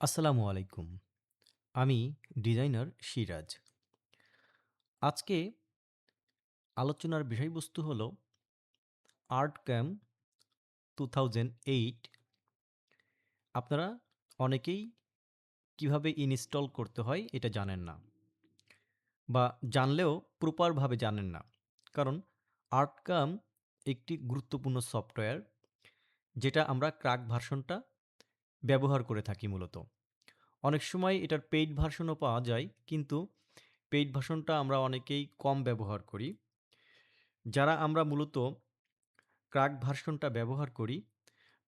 আসসালামু আলাইকুম। আমি ডিজাইনার সিরাজ। আজকে আলোচনার বিষয়বস্তু হলো আর্টক্যাম 2008 আপনারা অনেকেই কীভাবে ইনস্টল করতে হয় এটা জানেন না। বা জানলেও প্রপারভাবে জানেন না। কারণ আর্টক্যাম একটি গুরুত্বপূর্ণ সফটওয়্যার যেটা আমরা ক্রাক ভার্সনটা ব্যবহার করে থাকি মূলত। অনেক সময় এটার পেইড ভার্সনও পাওয়া যায় কিন্তু পেইড ভার্সনটা আমরা অনেকেই কম ব্যবহার করি। যারা আমরা মূলত ক্রাক ভার্সনটা ব্যবহার করি,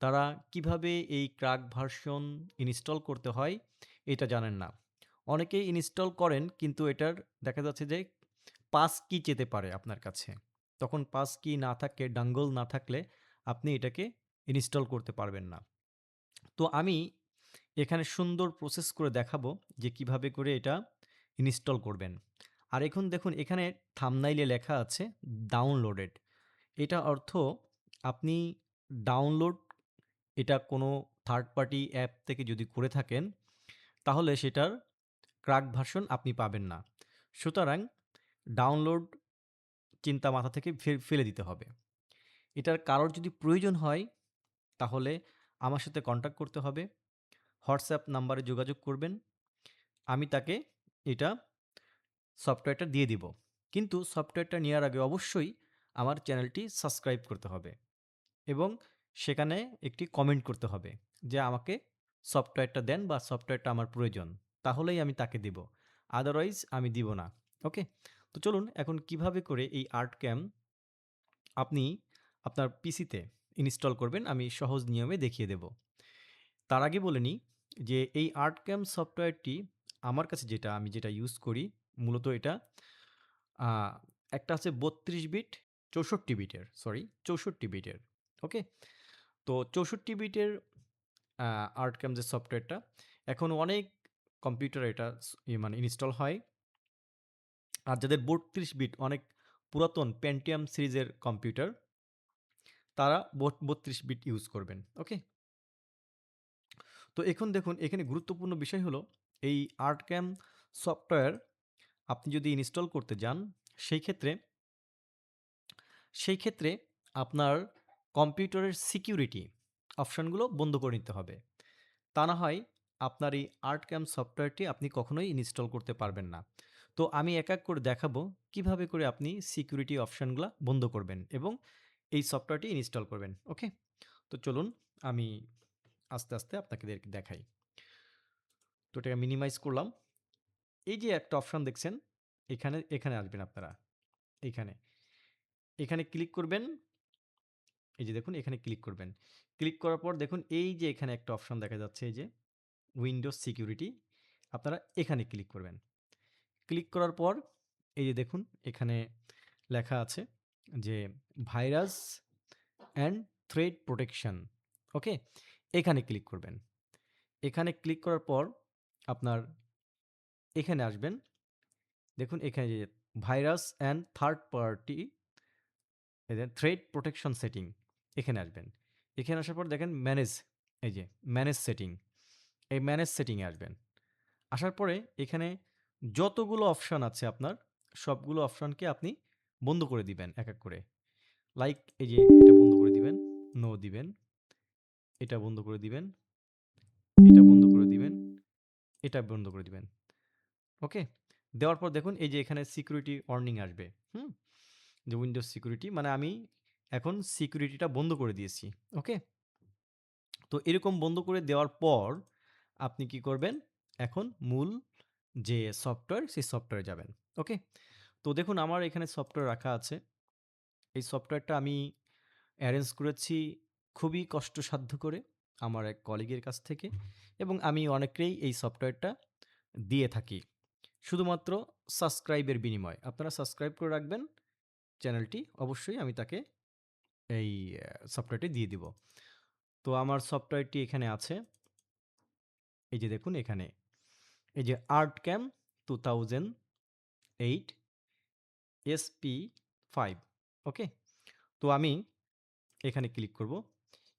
তারা কীভাবে এই ক্রাক ভার্সন ইনস্টল করতে হয় এটা জানেন না। অনেকেই ইনস্টল করেন কিন্তু এটার দেখা যাচ্ছে যে পাস কি যেতে পারে আপনার কাছে। তখন পাস কি না থাকে, ডাঙ্গল না থাকলে আপনি এটাকে ইনস্টল করতে পারবেন না। তো আমি এখানে সুন্দর প্রসেস করে দেখাবো যে কীভাবে করে এটা ইনস্টল করবেন। আর এখন দেখুন এখানে থামনাইলে লেখা আছে ডাউনলোডেড। এটা অর্থ আপনি ডাউনলোড এটা কোনো থার্ড পার্টি অ্যাপ থেকে যদি করে থাকেন, তাহলে সেটার ক্র্যাক ভার্সন আপনি পাবেন না। সুতরাং ডাউনলোড চিন্তা মাথা থেকে ফেলে দিতে হবে। এটার কারোর যদি প্রয়োজন হয়, তাহলে আমার সাথে কন্ট্যাক্ট করতে হবে। হোয়াটসঅ্যাপ নাম্বারে যোগাযোগ করবেন। আমি তাকে এটা সফটওয়্যারটা দিয়ে দিব। কিন্তু সফটওয়্যারটা নেওয়ার আগে অবশ্যই আমার চ্যানেলটি সাবস্ক্রাইব করতে হবে এবং সেখানে একটি কমেন্ট করতে হবে যে আমাকে সফটওয়্যারটা দেন বা সফটওয়্যারটা আমার প্রয়োজন। তাহলেই আমি তাকে দিব। আদারওয়াইজ আমি দিব না। ওকে? তো চলুন এখন কীভাবে করে এই আর্টক্যাম আপনি আপনার পিসিতে ইনস্টল করবেন আমি সহজ নিয়মে দেখিয়ে দেব। তার আগে বলে নিই যে এই আর্ট ক্যাম্প সফটওয়্যারটি আমার কাছে যেটা আমি যেটা ইউজ করি মূলত এটা একটা আছে ৩২ বিট, ৬৪ বিটের সরি ৬৪ বিটের। ওকে? তো ৬৪ বিটের আর্ট ক্যাম্প যে সফটওয়্যারটা এখন অনেক কম্পিউটারে এটা মানে ইনস্টল হয়। আর যাদের ৩২ বিট অনেক পুরাতন পেন্টিয়াম সিরিজের কম্পিউটার তারা বত্রিশ বিট ইউজ করবেন। ওকে? তো এখন দেখুন এখানে গুরুত্বপূর্ণ বিষয় হলো এই আর্টক্যাম সফটওয়্যার আপনি যদি ইনস্টল করতে যান সেই ক্ষেত্রে সেই ক্ষেত্রে আপনার কম্পিউটারের সিকিউরিটি অপশানগুলো বন্ধ করে নিতে হবে। তা না হয় আপনার এই আর্টক্যাম সফটওয়্যারটি আপনি কখনোই ইনস্টল করতে পারবেন না। তো আমি এক, এক করে দেখাবো কীভাবে করে আপনি সিকিউরিটি অপশানগুলো বন্ধ করবেন এবং এই সফটওয়্যারটি ইনস্টল করবেন। ওকে? তো চলুন আমি আস্তে, আস্তে আপনাকে দেখাই। তো এটাকে মিনিমাইজ করলাম। এই যে একটা অপশান দেখছেন, এখানে, এখানে আসবেন আপনারা। এইখানে। এখানে ক্লিক করবেন। এই যে দেখুন এখানে ক্লিক করবেন। ক্লিক করার পর দেখুন এই যে এখানে একটা অপশান দেখা যাচ্ছে এই যে উইন্ডোজ সিকিউরিটি। আপনারা এখানে ক্লিক করবেন। ক্লিক করার পর এই যে দেখুন এখানে লেখা আছে যে virus and threat protection. Okay? এখানে ক্লিক করবেন। এখানে ক্লিক করার পর আপনার এখানে আসবেন। দেখুন এখানে যে virus and third party threat protection setting, এখানে আসবেন। এখানে আসার পর দেখেন ম্যানেজ, এই যে ম্যানেজ সেটিং। এই ম্যানেজ সেটিংয়ে আসবেন। আসার পরে এখানে যতগুলো অপশান আছে আপনার, সবগুলো অপশনকে আপনি বন্ধ করে দিবেন এক, এক করে। লাইক এই যে এটা বন্ধ করে দিবেন, নো দিবেন। এটা বন্ধ করে দিবেন। এটা বন্ধ করে দিবেন। এটা বন্ধ করে দিবেন। ওকে? দেওয়ার পর দেখুন এই যে এখানে সিকিউরিটি ওয়ার্নিং আসবে। হুম? যে উইন্ডোজ সিকিউরিটি মানে আমি এখন সিকিউরিটিটা বন্ধ করে দিয়েছি। ওকে? তো এরকম বন্ধ করে দেওয়ার পর আপনি কি করবেন? এখন মূল যে সফটওয়্যার সেই সফটওয়্যারে যাবেন। ওকে? তো দেখুন, আমার এখানে সফটওয়্যার রাখা আছে। এই সফটওয়্যারটা আমি অ্যারেঞ্জ করেছি খুবই কষ্টসাধ্য করে আমার এক কলিগের কাছ থেকে এবং আমি অনেককেই এই সফটওয়্যারটা দিয়ে থাকি। শুধুমাত্র সাবস্ক্রাইবের বিনিময়ে। আপনারা সাবস্ক্রাইব করে রাখবেন চ্যানেলটি। অবশ্যই আমি তাকে এই সফটওয়্যারটি দিয়ে দিব। তো আমার সফটওয়্যারটি এখানে আছে। এই যে দেখুন এখানে। এই যে আর্টক্যাম 2008 SP5 ওকে? তো আমি এখানে ক্লিক করব।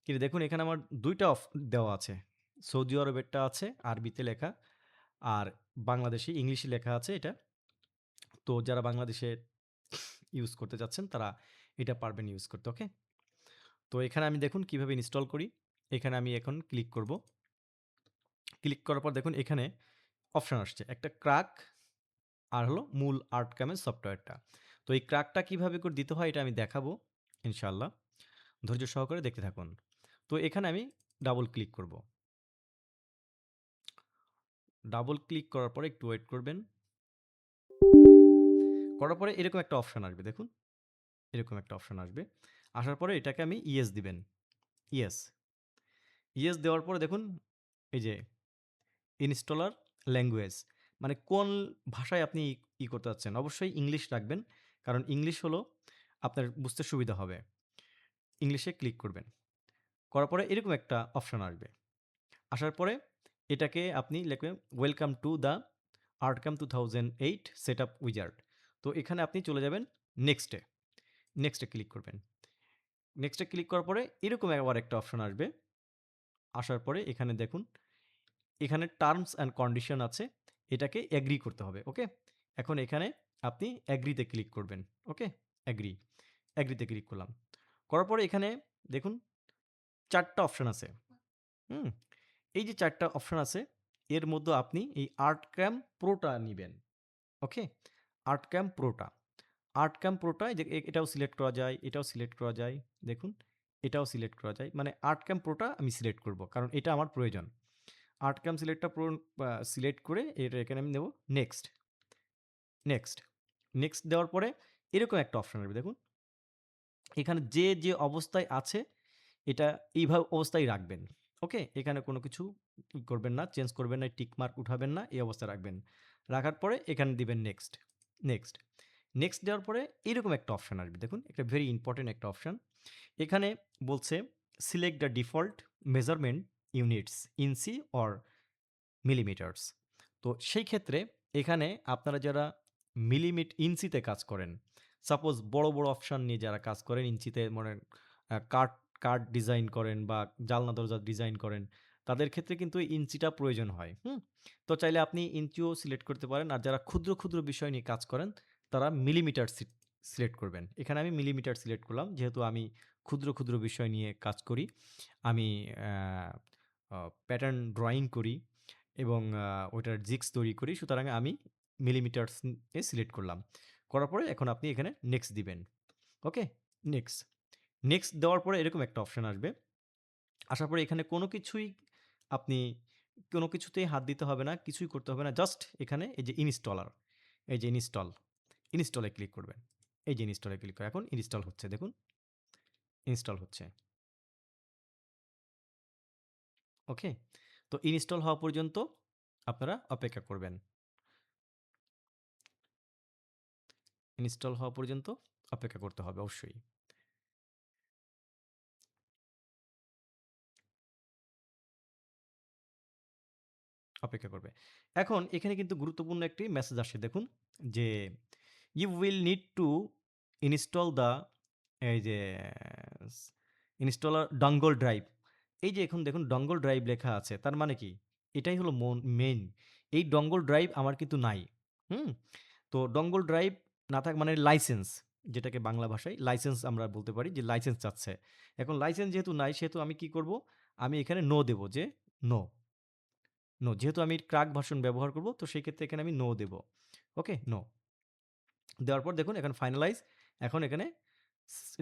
কিন্তু দেখুন, এখানে আমার ২ টা অফ দেওয়া আছে। সৌদি আরবেরটা আছে, আরবিতে লেখা, আর বাংলাদেশি ইংলিশে লেখা আছে এটা তো যারা বাংলাদেশে ইউজ করতে চাচ্ছেন, তারা এটা পারবেন ইউজ করতে ওকে তো এখানে আমি দেখুন, কীভাবে ইনস্টল করি এখানে আমি এখন ক্লিক করব ক্লিক করার পর দেখুন, এখানে অপশান আসছে একটা ক্রাক আর হলো মূল আর্ট ক্যামের সফটওয়্যারটা তো এই ক্রাকটা কীভাবে করে দিতে হয় এটা আমি দেখাবো ইনশাল্লাহ ধৈর্য সহকারে দেখতে থাকুন। তো এখানে আমি ডাবল ক্লিক করব। ডাবল ক্লিক করার পরে একটু ওয়েট করবেন। করার পরে এরকম একটা অপশান আসবে, দেখুন। এরকম একটা অপশান আসবে। আসার পরে এটাকে আমি ইয়েস দিবেন। ইয়েস ইয়েস দেওয়ার পরে দেখুন, এই যে ইনস্টলার ল্যাঙ্গুয়েজ মানে কোন ভাষায় আপনি ই- করতে চাচ্ছেন? অবশ্যই ইংলিশ রাখবেন। কারণ ইংলিশ হলো আপনার বুঝতে সুবিধা হবে। ইংলিশে ক্লিক করবেন। করার পরে এরকম একটা অপশান আসবে। আসার পরে এটাকে আপনি লিখবেন welcome to the ArtCAM two thousand eight set up wizard তো এখানে আপনি চলে যাবেন নেক্সটে নেক্সটে ক্লিক করবেন। নেক্সটে ক্লিক করার পরে এরকম আবার একটা অপশান আসবে। আসার পরে এখানে দেখুন, এখানে টার্মস অ্যান্ড কন্ডিশন আছে। এটাকে অ্যাগ্রি করতে হবে ওকে এখন এখানে আপনি অ্যাগ্রিতে ক্লিক করবেন ওকে অ্যাগ্রি অ্যাগ্রিতে ক্লিক করলাম। করার পরে এখানে দেখুন, চারটা অপশান আছে, হুম? এই যে চারটা অপশান আছে, এর মধ্যে আপনি এই আর্ট ক্যাম প্রোটা নেবেন ওকে আর্ট ক্যাম প্রোটা আর্ট ক্যাম প্রোটা এটাও সিলেক্ট করা যায়, এটাও সিলেক্ট করা যায়, দেখুন, এটাও সিলেক্ট করা যায় মানে আর্ট ক্যাম প্রোটা আমি সিলেক্ট করব, কারণ এটা আমার প্রয়োজন। আর্ট ক্যাম সিলেক্টটা প্রো সিলেক্ট করে এটা এখানে আমি নেব নেক্সট। নেক্সট। নেক্সট দেওয়ার পরে এরকম একটা অপশন আসবে। দেখুন। এখানে যে যে অবস্থায় আছে, এটা এইভাবে অবস্থায় রাখবেন। ওকে? এখানে কোনো কিছু করবেন না, চেঞ্জ করবেন না, টিক মার্ক উঠাবেন না, এই অবস্থায় রাখবেন। রাখার পরে এখানে দিবেন নেক্সট। নেক্সট। নেক্সট দেওয়ার পরে এরকম একটা অপশান আসবে। দেখুন, একটা ভেরি ইম্পর্টেন্ট একটা অপশান। এখানে বলছে select the default measurement units inches or millimetres তো সেই ক্ষেত্রে এখানে আপনারা যারা মিলিমিট ইঞ্চিতে কাজ করেন সাপোজ বড় বড় অপশান নিয়ে যারা কাজ করেন ইঞ্চিতে মনে কার্ড কার্ড ডিজাইন করেন বা জালনা দরজা ডিজাইন করেন, তাদের ক্ষেত্রে কিন্তু ইঞ্চিটা প্রয়োজন হয়, হুম? তো চাইলে আপনি ইঞ্চিও সিলেক্ট করতে পারেন আর যারা ক্ষুদ্র ক্ষুদ্র বিষয় নিয়ে কাজ করেন, তারা মিলিমিটার সিলেক্ট করবেন। এখানে আমি মিলিমিটার সিলেক্ট করলাম, যেহেতু আমি ক্ষুদ্র ক্ষুদ্র বিষয় নিয়ে কাজ করি, আমি প্যাটার্ন ড্রয়িং করি এবং ওটার জিক্স তৈরি করি। সুতরাং আমি মিলিমিটার্স এ সিলেক্ট করলাম। করার পরে এখন আপনি এখানে নেক্সট দিবেন। ওকে নেক্সট নেক্সট দেওয়ার পরে এরকম একটা অপশন আসবে। আসার পরে এখানে কোনো কিছুই আপনি, কোনো কিছুতেই হাত দিতে হবে না, কিছুই করতে হবে না। জাস্ট এখানে এই যে ইনস্টলার এই যে ইনস্টল ইনস্টলে ক্লিক করবেন। এই যে ইনস্টলে ক্লিক করে এখন ইনস্টল হচ্ছে। দেখুন ইনস্টল হচ্ছে। ওকে? তো ইনস্টল হওয়া পর্যন্ত আপনারা অপেক্ষা করবেন। ইনস্টল হওয়া পর্যন্ত অপেক্ষা করতে হবে অবশ্যই। অপেক্ষা করবে। এখন এখানে কিন্তু গুরুত্বপূর্ণ একটি মেসেজ আসে, দেখুন, যে you will need to install the এই যে ইনস্টলার ডঙ্গল ড্রাইভ এই যে এখন দেখুন ডঙ্গল ড্রাইভ লেখা আছে, তার মানে কি? এটাই হলো মেন এই ডঙ্গল ড্রাইভ আমার কিন্তু নাই, হুম? তো ডঙ্গল ড্রাইভ না থাক মানে লাইসেন্স যেটাকে বাংলা ভাষায় লাইসেন্স আমরা বলতে পারি যে লাইসেন্স চাচ্ছে। এখন লাইসেন্স যেহেতু নাই, সেহেতু আমি কি করব? আমি এখানে নো দেব যে নো নো যেহেতু আমি ক্রাক ভার্সন ব্যবহার করব, তো সেই ক্ষেত্রে এখানে আমি নো দেব ওকে নো দেওয়ার পর দেখুন এখন ফাইনালাইজ এখন এখানে,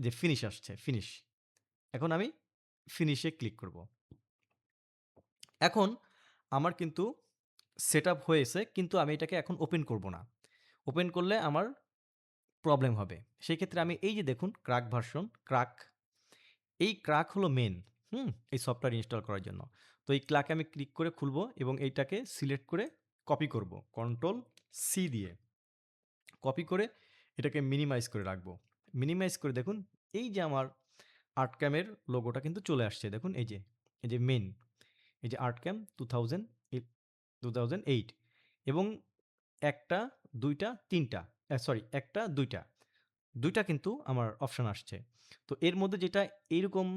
যে ফিনিশ আসছে ফিনিশ এখন আমি ফিনিশে ক্লিক করব। এখন আমার কিন্তু সেট আপ হয়েছে, কিন্তু আমি এটাকে এখন ওপেন করব না। ওপেন করলে আমার প্রবলেম হবে। সেই ক্ষেত্রে আমি এই যে দেখুন ক্রাক ভার্সন ক্রাক এই ক্রাক হলো মেন হুম, এই সফটওয়্যার ইনস্টল করার জন্য। তো এই ক্লাকে আমি ক্লিক করে খুলবো এবং এইটাকে সিলেক্ট করে কপি করব। কন্ট্রোল সি দিয়ে। কপি করে এটাকে মিনিমাইজ করে রাখব। মিনিমাইজ করে দেখুন, এই যে আমার আর্ট ক্যামের লোগোটা কিন্তু চলে আসছে দেখুন এই যে এই যে মেন এই যে ArtCAM two thousand two thousand eight এবং একটা দুইটা তিনটা সরি একটা দুইটা দুইটা কিন্তু আমার অপশান আসছে তো এর মধ্যে যেটা এইরকম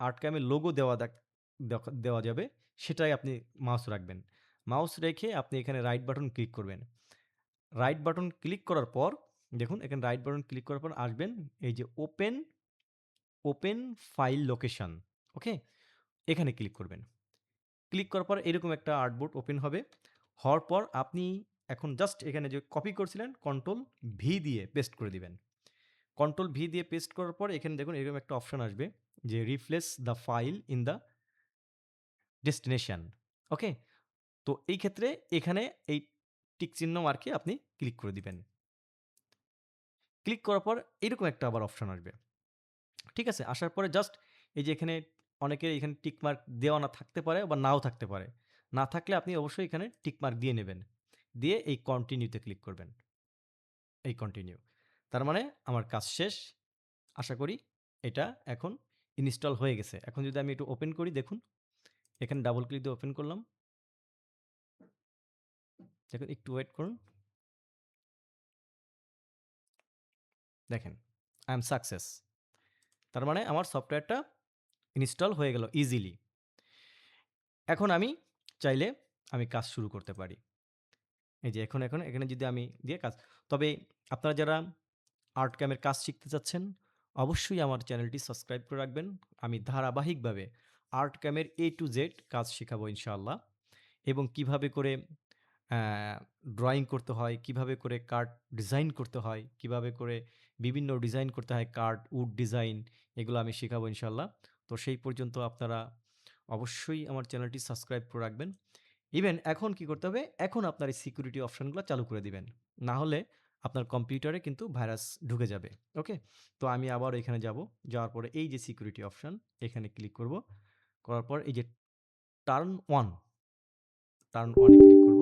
আর্ট ক্যামের লোগো দেওয়া দেওয়া যাবে সেটাই আপনি মাউস রাখবেন। মাউস রেখে আপনি এখানে রাইট বাটন ক্লিক করবেন। রাইট বাটন ক্লিক করার পর দেখুন এখানে রাইট বাটন ক্লিক করার পর আসবেন এই যে open, open file location, okay? এখানে ক্লিক করবেন। ক্লিক করার পর এরকম একটা আর্টবোর্ড ওপেন হবে। হওয়ার পর আপনি এখন জাস্ট এখানে যে কপি করছিলেন কন্ট্রোল ভি দিয়ে পেস্ট করে দিবেন। কন্ট্রোল ভি দিয়ে পেস্ট করার পর এখানে দেখুন এরকম একটা অপশন আসবে যে replace the file in the destination, okay? তো এই ক্ষেত্রে এখানে এই টিক চিহ্ন মার্কে আপনি ক্লিক করে দিবেন। ক্লিক করার পর এরকম একটা আবার অপশন আসবে। ঠিক আছে? আসার পরে জাস্ট এই যে এখানে অনেকের এখানে টিকমার্ক দেওয়া না থাকতে পারে বা নাও থাকতে পারে। না থাকলে আপনি অবশ্যই এখানে টিকমার্ক দিয়ে নেবেন। দিয়ে এই কন্টিনিউতে ক্লিক করবেন। এই কন্টিনিউ। তার মানে আমার কাজ শেষ। আশা করি এটা এখন ইনস্টল হয়ে গেছে। এখন যদি আমি একটু ওপেন করি দেখুন। এখানে ডাবল ক্লিক দিয়ে ওপেন করলাম। দেখুন একটু ওয়েট করুন। দেখেন, আই এম সাকসেস। তার মানে আমার সফটওয়্যারটা ইনস্টল হয়ে গেল ইজিলি। এখন আমি চাইলে আমি কাজ শুরু করতে পারি। এই যে এখন, এখন এখানে যদি আমি দিয়ে কাজ তবে আপনারা যারা আর্ট ক্যামের কাজ শিখতে চাচ্ছেন, অবশ্যই আমার চ্যানেলটি সাবস্ক্রাইব করে রাখবেন। আমি ধারাবাহিকভাবে আর্ট ক্যামের এ টু জেড কাজ শেখাবো ইনশাআল্লাহ। এবং কীভাবে করে ড্রয়িং করতে হয়, কীভাবে করে কার্ড ডিজাইন করতে হয়, কীভাবে করে বিভিন্ন ডিজাইন করতে হয় কার্ড, উড ডিজাইন এগুলো আমি শিখাবো ইনশাল্লাহ তো সেই পর্যন্ত আপনারা অবশ্যই আমার চ্যানেলটি সাবস্ক্রাইব করে রাখবেন। ইভেন এখন কি করতে হবে? এখন আপনার এই সিকিউরিটি অপশনগুলো চালু করে দিবেন। না হলে আপনার কম্পিউটারে কিন্তু ভাইরাস ঢুকে যাবে। ওকে? তো আমি আবার এখানে যাব। যাওয়ার পরে এই যে সিকিউরিটি অপশন, এখানে ক্লিক করব। করার পর এই যে টার্ন ওয়ান, টার্ন এ ক্লিক করব।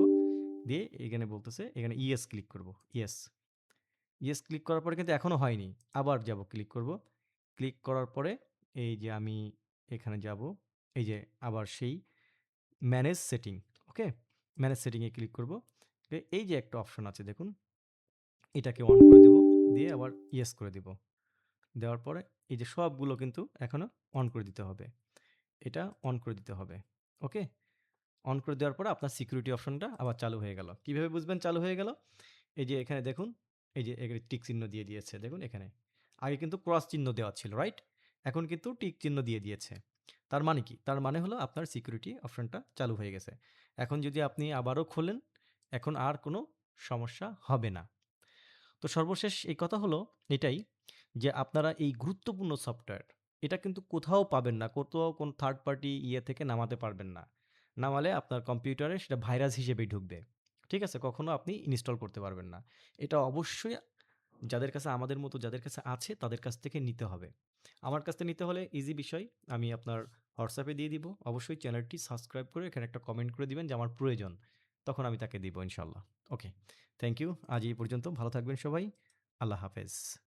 দিয়ে এখানে বলতেছে, এখানে ইয়েস ক্লিক করব। ইয়েস। ইয়েস ক্লিক করার পরে কিন্তু এখনও হয়নি। আবার যাব ক্লিক করব। ক্লিক করার পরে এই যে আমি এখানে যাব। এই যে আবার সেই manage setting, okay? Manage setting এ ক্লিক করব। এই যে একটা অপশন আছে দেখুন। এটাকে অন করে দেব। দিয়ে আবার ইয়েস করে দিব। দেওয়ার পরে এই যে সবগুলো কিন্তু এখনও অন করে দিতে হবে। এটা অন করে দিতে হবে। ওকে? অন করে দেওয়ার পরে আপনার সিকিউরিটি অপশনটা আবার চালু হয়ে গেল। কীভাবে বুঝবেন চালু হয়ে গেল? এই যে এখানে দেখুন, এই যে এখানে টিক চিহ্ন দিয়ে দিয়েছে। দেখুন এখানে। আগে কিন্তু ক্রস চিহ্ন দেওয়া ছিল, রাইট? এখন কিন্তু টিক চিহ্ন দিয়ে দিয়েছে। তার মানে কি? তার মানে হলো আপনার সিকিউরিটি অপশনটা চালু হয়ে গেছে। এখন যদি আপনি আবারও খোলেন, এখন আর কোনো সমস্যা হবে না। তো সর্বশেষ এই কথা হলো এটাই যে আপনারা এই গুরুত্বপূর্ণ সফটওয়্যার এটা কিন্তু কোথাও পাবেন না। কোথাও কোন থার্ড পার্টি ইয়ে থেকে নামাতে পারবেন না। নামালে আপনার কম্পিউটারে সেটা ভাইরাস হিসেবেই ঢুকবে। ঠিক আছে? কখনো আপনি ইনস্টল করতে পারবেন না। এটা অবশ্যই যাদের কাছে আমাদের মতো, যাদের কাছে আছে, তাদের কাছ থেকে নিতে হবে। আমার কাছ থেকে নিতে হলে ইজি বিষয়। আমি আপনার হোয়াটসঅ্যাপে দিয়ে দিব। অবশ্যই চ্যানেলটি সাবস্ক্রাইব করে এখানে একটা কমেন্ট করে দিবেন যে আমার প্রয়োজন। তখন আমি তাকে দিব ইনশাল্লাহ ওকে। Thank you. আজ এই পর্যন্ত। ভালো থাকবেন সবাই। আল্লাহ হাফেজ।